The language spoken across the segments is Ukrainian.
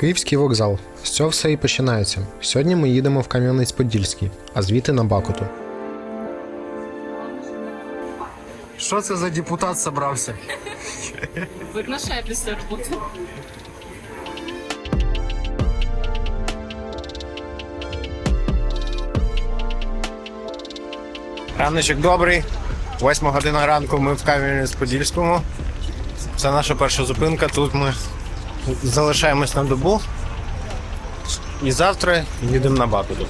Київський вокзал. З цього все і починається. Сьогодні ми їдемо в Кам'янець-Подільський, а звідти на Бакуту. Що це за депутат собрався? Після роботи. Раночок добрий. Восьма година ранку ми в Кам'янець-Подільському. Це наша перша зупинка. Тут ми залишаємось на добу. І завтра їдемо на Бакуту.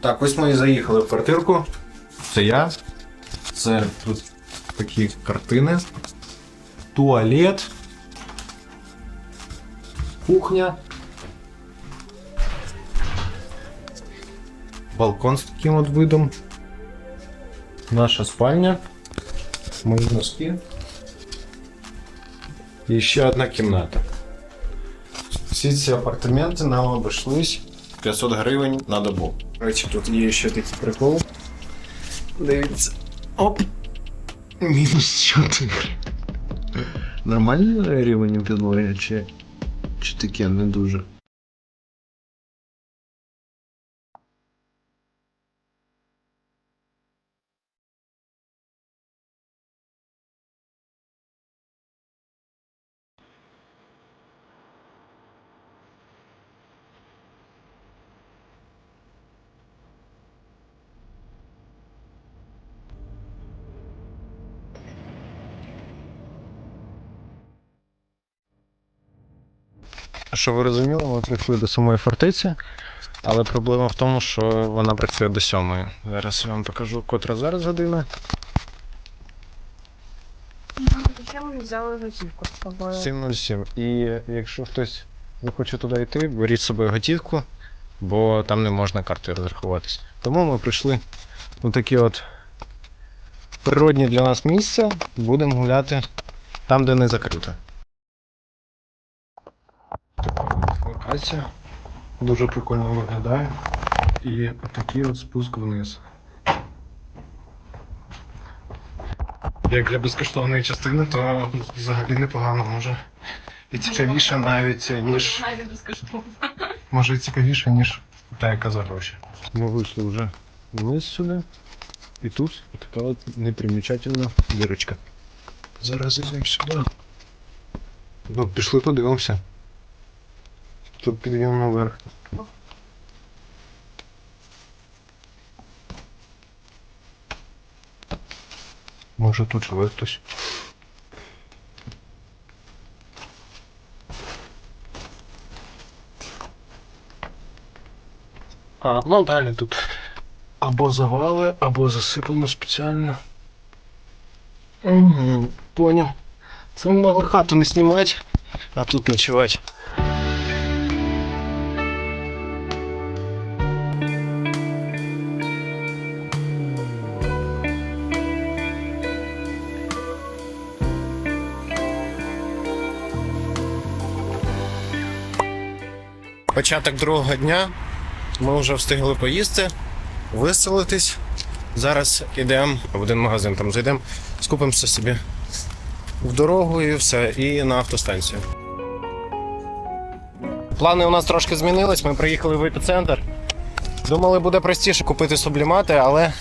Так, ось ми і заїхали в квартирку. Це я. Це тут такі картини. Туалет. Кухня. Балкон з таким от видом. Наша спальня. Мої носки. І ще одна кімната. Всі ці апартаменти нам обійшлись 500 гривень на добу. До речі, тут є ще такий прикол. Дивіться. Оп. Мінус 4. Нормальний рівень підлоги чи, чи таке не дуже? Що ви розуміли, ми прийшли до самої фортеці, але проблема в тому, що вона працює до сьомої. Зараз я вам покажу, котра зараз година. Зачем ми взяли готівку з собою? 7.07. І якщо хтось захоче туди йти, беріть з собою готівку, бо там не можна картою розрахуватись. Тому ми прийшли у такі от природні для нас місця, будемо гуляти там, де не закрито. Локація дуже прикольно виглядає. І отакий от спуск вниз. Як для безкоштовної частини, то взагалі непогано може. І цікавіше навіть, ніж. Навіть безкоштовно. Може і цікавіше, ніж та, яка за гроші. Ми вийшли вже вниз сюди. І тут така от непримічательна дірочка. Зараз йдемо сюди. Ну, пішли подивимося. Тут підйом наверх. Може тут живе хтось. А, ну далі тут або завали, або засипано спеціально. Угу, поняв. Це ми могли хату не знімати, а тут ночувати. Початок другого дня. Ми вже встигли поїсти, виселитись. Зараз йдемо в один магазин, там зайдемо, скупимося собі в дорогу і все, і на автостанцію. Плани у нас трошки змінились. Ми приїхали в епіцентр. Думали, буде простіше купити сублімати, але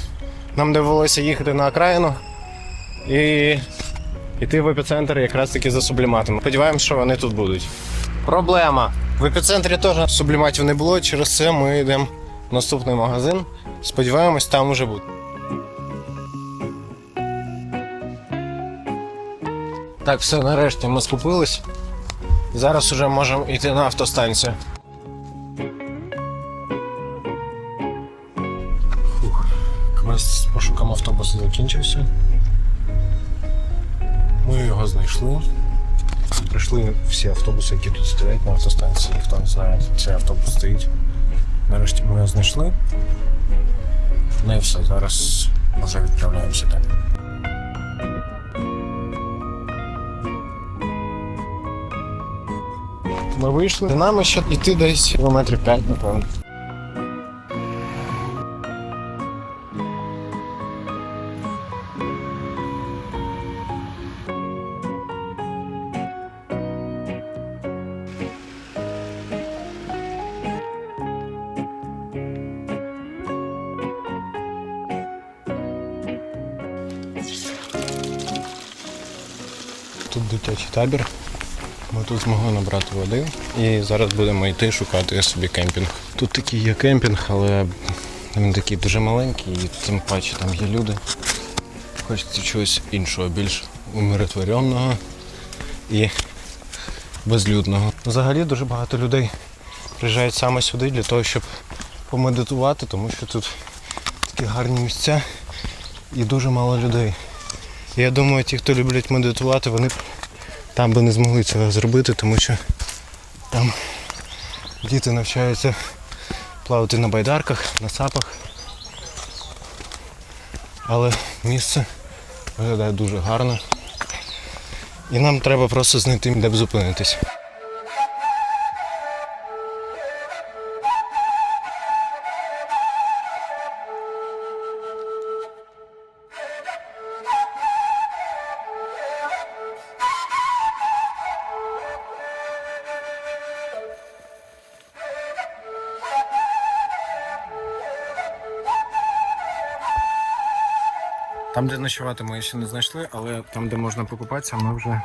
нам довелося їхати на окраїну і йти в епіцентр якраз таки за субліматами. Сподіваємось, що вони тут будуть. Проблема. В епіцентрі теж субліматів не було, через це ми йдемо в наступний магазин. Сподіваємось, там уже буде. Так, все, нарешті ми скупились. Зараз уже можемо йти на автостанцію. Фух, квест з пошуком автобусу закінчився. Ми його знайшли. Прийшли всі автобуси, які тут стоять на автостанції. Ніхто не знає, цей автобус стоїть. Нарешті ми його знайшли. Ну і все, зараз вже відправляємося далі. Ми вийшли. За нами ще йти десь кілометрів 5, напевно. Дитячий табір. Ми тут змогли набрати води і зараз будемо йти шукати собі кемпінг. Тут такий є кемпінг, але він такий дуже маленький, і тим паче там є люди. Хочеться чогось іншого, більш умиротвореного і безлюдного. Взагалі дуже багато людей приїжджають саме сюди для того, щоб помедитувати, тому що тут такі гарні місця і дуже мало людей. Я думаю, ті, хто люблять медитувати, вони там би не змогли цього зробити, тому що там діти навчаються плавати на байдарках, на сапах. Але місце виглядає дуже гарно. І нам треба просто знайти, де б зупинитись. Там, де ночувати, ми ще не знайшли, але там, де можна покупатися, ми вже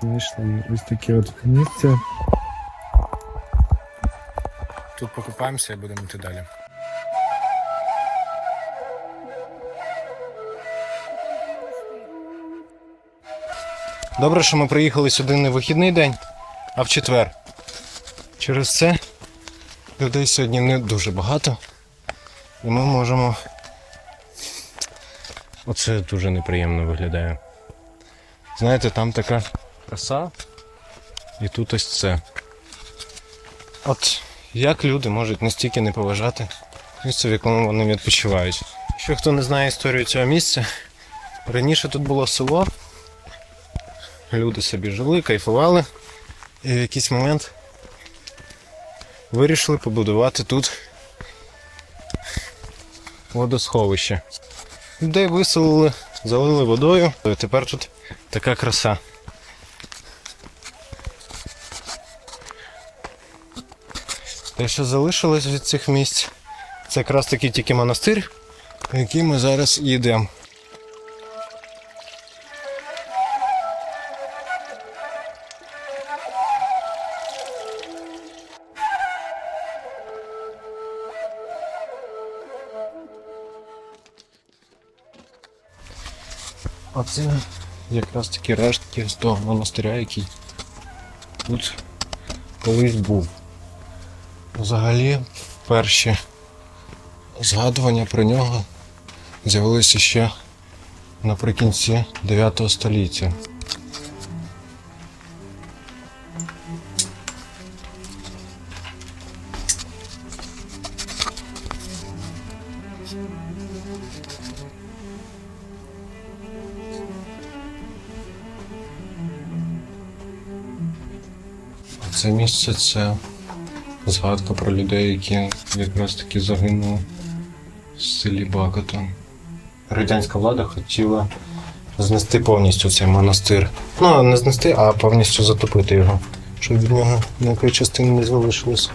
знайшли ось таке от місце. Тут покупаємося і будемо йти далі. Добре, що ми приїхали сюди не вихідний день, а в четвер. Через це людей сьогодні не дуже багато. І ми можемо Оце дуже неприємно виглядає. Знаєте, там така краса, і тут ось це. От як люди можуть настільки не поважати місце, в якому вони відпочивають. Якщо хто не знає історію цього місця, раніше тут було село, люди собі жили, кайфували, і в якийсь момент вирішили побудувати тут водосховище. Людей виселили, залили водою. І тепер тут така краса. Те, що залишилось від цих місць, це якраз таки тільки монастир, в який ми зараз їдемо. Це якраз такі рештки з того монастиря, який тут колись був. Взагалі, перші згадування про нього з'явилися ще наприкінці 9 століття. Це місце це згадка про людей, які якраз таки загинули в селі Бакотон. Радянська влада хотіла знести повністю цей монастир. Ну, не знести, а повністю затопити його, щоб від нього ніякої частини не залишилось.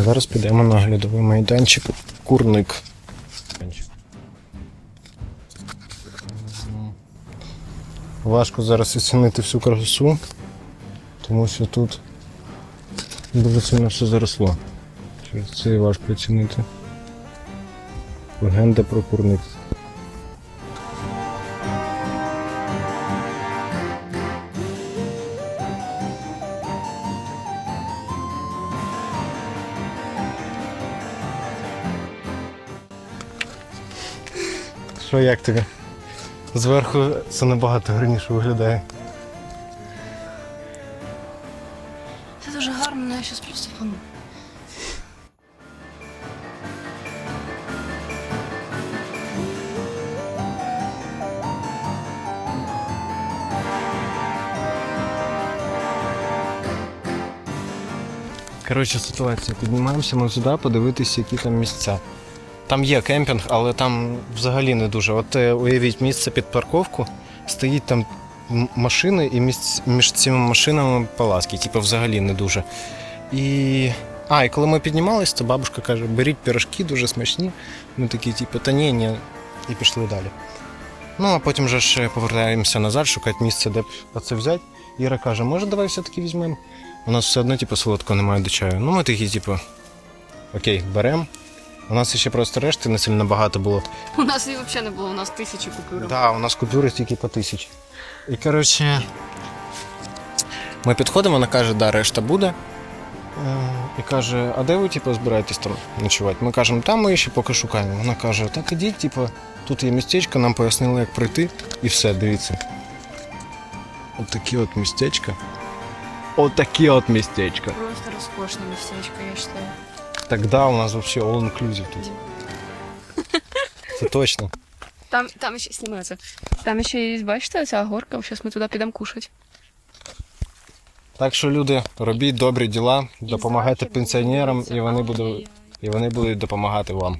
А зараз підемо на глядовий майданчик Курник. Важко зараз оцінити всю красу, тому що тут дуже сильно все заросло. Через це важко оцінити. Легенда про курник. Що як тобі? Зверху це набагато гарніше виглядає. Це дуже гарно, ну, я щось просто фану. Коротше, ситуація. Піднімаємося ми сюди подивитися, які там місця. Там є кемпінг, але там взагалі не дуже. От е, уявіть місце під парковку, стоїть там машини, і між, цими машинами паласки, типу, взагалі не дуже. І. А, і коли ми піднімались, то бабушка каже, беріть пірожки дуже смачні. Ми такі, типу, та ні, ні, і пішли далі. Ну, а потім вже ж повертаємося назад, шукати місце, де б оце взяти. Іра каже, може, давай все-таки візьмемо. У нас все одно, типу, солодкого немає до чаю. Ну, ми такі, типу, окей, беремо. У нас ще просто решти не сильно багато було. У нас і взагалі не було, у нас тисячі купюр. Да, у нас купюри тільки по тисячі. І коротше, ми підходимо, вона каже, да, решта буде. Е, І каже, а де ви типу, збираєтесь там ночувати? Ми кажемо, там ми ще поки шукаємо. Вона каже, так ідіть, типу, тут є містечко, нам пояснили, як прийти, і все, дивіться. От такі от містечка. От такі от містечка. Просто розкошне містечко, я вважаю. Так да, у нас вообще all inclusive тут. Це точно. Там, там ще знімається. Там ще є, бачите, ця горка, зараз ми туди підемо кушати. Так що люди, робіть добрі діла, допомагайте пенсіонерам, і вони будуть і вони будуть допомагати вам.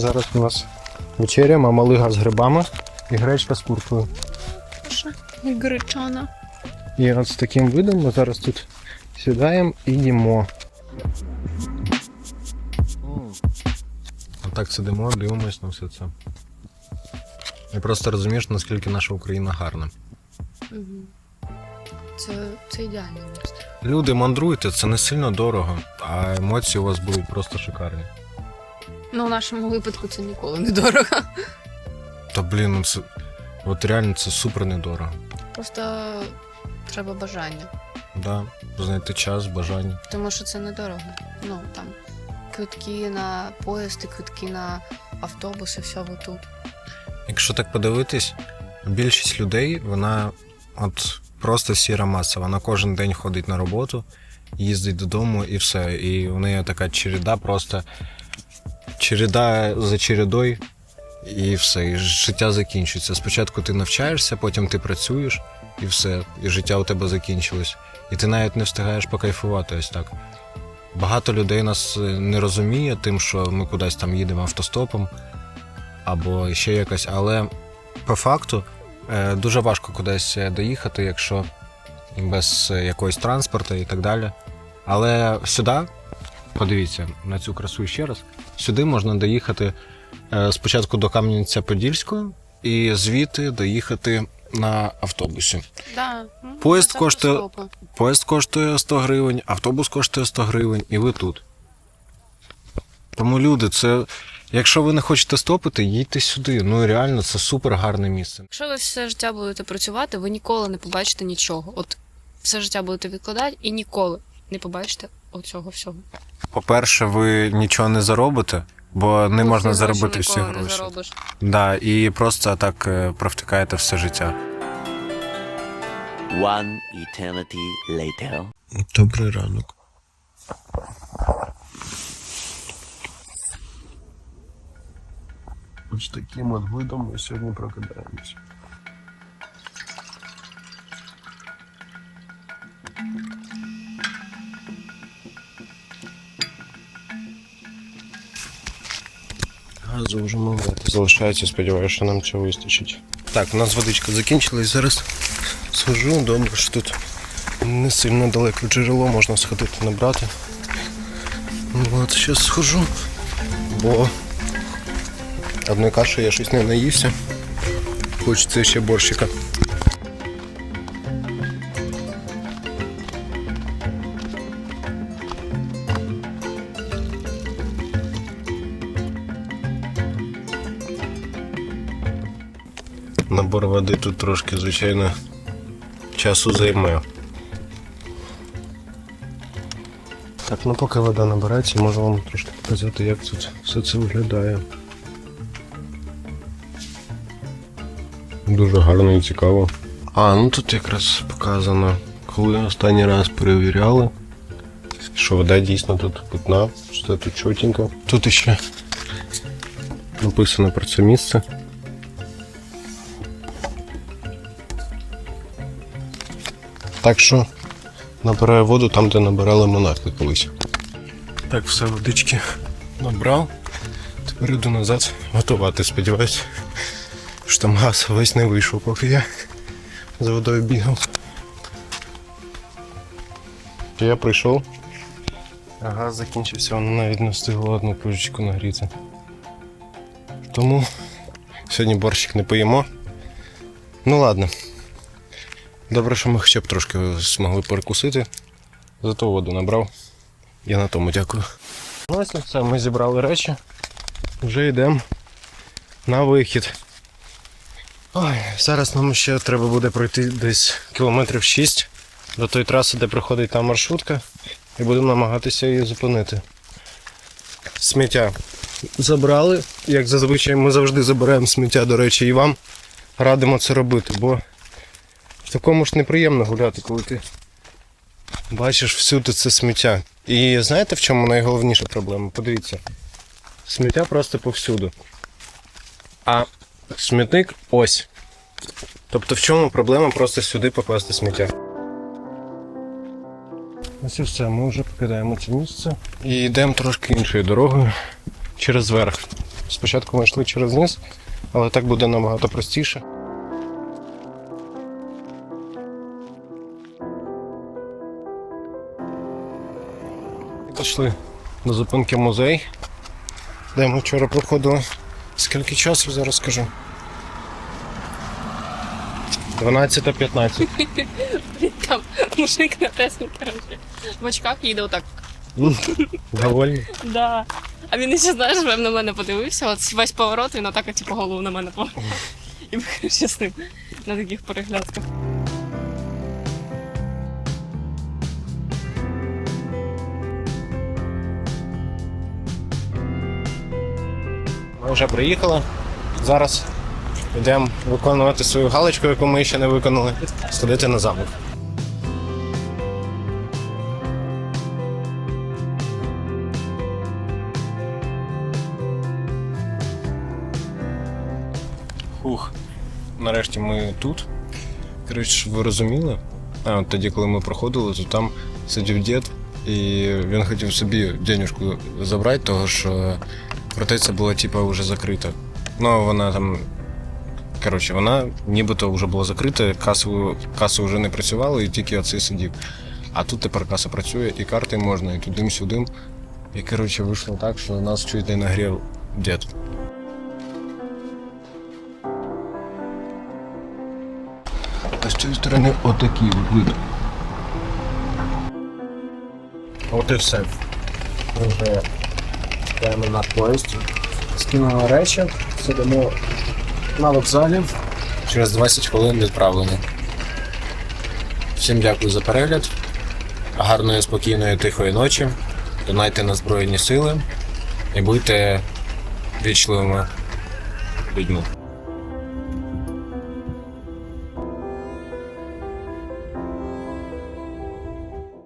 Зараз у нас вечеря, мамалига з грибами і гречка з куркою. Гречана. І от з таким видом ми зараз тут сідаємо і їмо. Отак сидимо, дивимось на все це. І просто розумієш, наскільки наша Україна гарна. Це, це ідеальне місце. Люди, мандруйте, це не сильно дорого, а емоції у вас будуть просто шикарні. Ну, в нашому випадку це ніколи не дорого. Та блін, ну це. От реально це супер недорого. Просто треба бажання. Да, знайти час, бажання. Тому що це недорого. Ну, там квитки на поїзд і квитки на автобуси, все тут. Якщо так подивитись, більшість людей, вона от просто сіра маса. Вона кожен день ходить на роботу, їздить додому і все. І у неї така череда, просто череда за чередою, і все. І життя закінчується. Спочатку ти навчаєшся, потім ти працюєш, і все. І життя у тебе закінчилось. І ти навіть не встигаєш покайфувати ось так. Багато людей нас е, не розуміє тим, що ми кудись там їдемо автостопом або ще якось, але по факту е, дуже важко кудись е, доїхати, якщо без якогось транспорту і так далі. Але сюди, подивіться на цю красу ще раз, сюди можна доїхати е, спочатку до Кам'янця-Подільського і звідти доїхати на автобусі. Да. ну, Поїзд коштує- Поїзд коштує 100 гривень, автобус коштує 100 гривень, і ви тут. Тому люди, це. Якщо ви не хочете стопити, їдьте сюди. Ну реально, це супер гарне місце. Якщо ви все життя будете працювати, ви ніколи не побачите нічого. От все життя будете відкладати і ніколи не побачите оцього всього. По-перше, ви нічого не заробите, бо не Бо можна всі гроші заробити всі ніколи не гроші. заробиш. Да, і просто так е, провтикаєте все життя. One eternity later. Добрий ранок. Ось таким от видом ми сьогодні прокидаємось. Газу вже. Залишається, сподіваюся, що нам цього вистачить. Так, у нас водичка закінчилась. Зараз схожу. Добре, що тут не сильно далеко джерело, можна сходити набрати. Ну, От, зараз схожу, бо одної каші я щось не наївся. Хочеться ще борщика. Води тут трошки, звичайно, часу займе. Так, ну поки вода набирається, можу вам трошки показати, як тут все це виглядає. Дуже гарно і цікаво. А, ну тут якраз показано, коли останній раз перевіряли, що вода дійсно тут питна, все тут чотенько. Тут іще написано про це місце. Так що набираю воду там, де набирали монахи колись. Так, все, водички набрав. Тепер йду назад готувати, сподіваюсь, що там газ весь не вийшов, поки я за водою бігав. Я прийшов, а газ закінчився, воно навіть не встигло одну кружечку нагріти. Тому сьогодні борщик не поїмо. Ну ладно. Добре, що ми хоча б трошки змогли перекусити. Зато воду набрав. Я на тому дякую. Ну ось все, ми зібрали речі. Вже йдемо на вихід. Ой, зараз нам ще треба буде пройти десь кілометрів 6 до тої траси, де проходить та маршрутка, і будемо намагатися її зупинити. Сміття забрали. Як зазвичай ми завжди забираємо сміття, до речі, і вам радимо це робити, бо в такому ж неприємно гуляти, коли ти бачиш всюди це сміття. І знаєте, в чому найголовніша проблема? Подивіться. Сміття просто повсюду. А смітник ось. Тобто в чому проблема просто сюди покласти сміття? Ось і все, ми вже покидаємо це місце і йдемо трошки іншою дорогою через верх. Спочатку ми йшли через низ, але так буде набагато простіше. Пішли до зупинки музей, де ми вчора проходили. Скільки часу зараз скажу? 12.15. Там мужик на Теслі, коротше, в очках їде отак. Довольні? Да. А він ще, знаєш, прям на мене подивився, от весь поворот, він отак, типу, голову на мене повернув. І ми коротше, з ним на таких переглядках. Вже приїхали. Зараз йдемо виконувати свою галочку, яку ми ще не виконали, сходити на замок. Хух. Нарешті ми тут. Коротше, ви розуміли. А, от тоді, коли ми проходили, то там сидів дід, і він хотів собі денежку забрати, того що фортеця була типа вже закрита. Ну, вона там. Коротше, вона нібито вже була закрита, касу, каса вже не працювала, і тільки оцей сидів. А тут тепер каса працює, і карти можна, і туди-сюди. І коротше вийшло так, що нас чуть не нагрів дід. А з цієї сторони отакий от вид. От і все. Ми вже на поїзд. Скинули речі, сидимо на вокзалі. Через 20 хвилин відправлення. Всім дякую за перегляд. Гарної, спокійної, тихої ночі. Донайте на Збройні Сили і будьте вічливими людьми.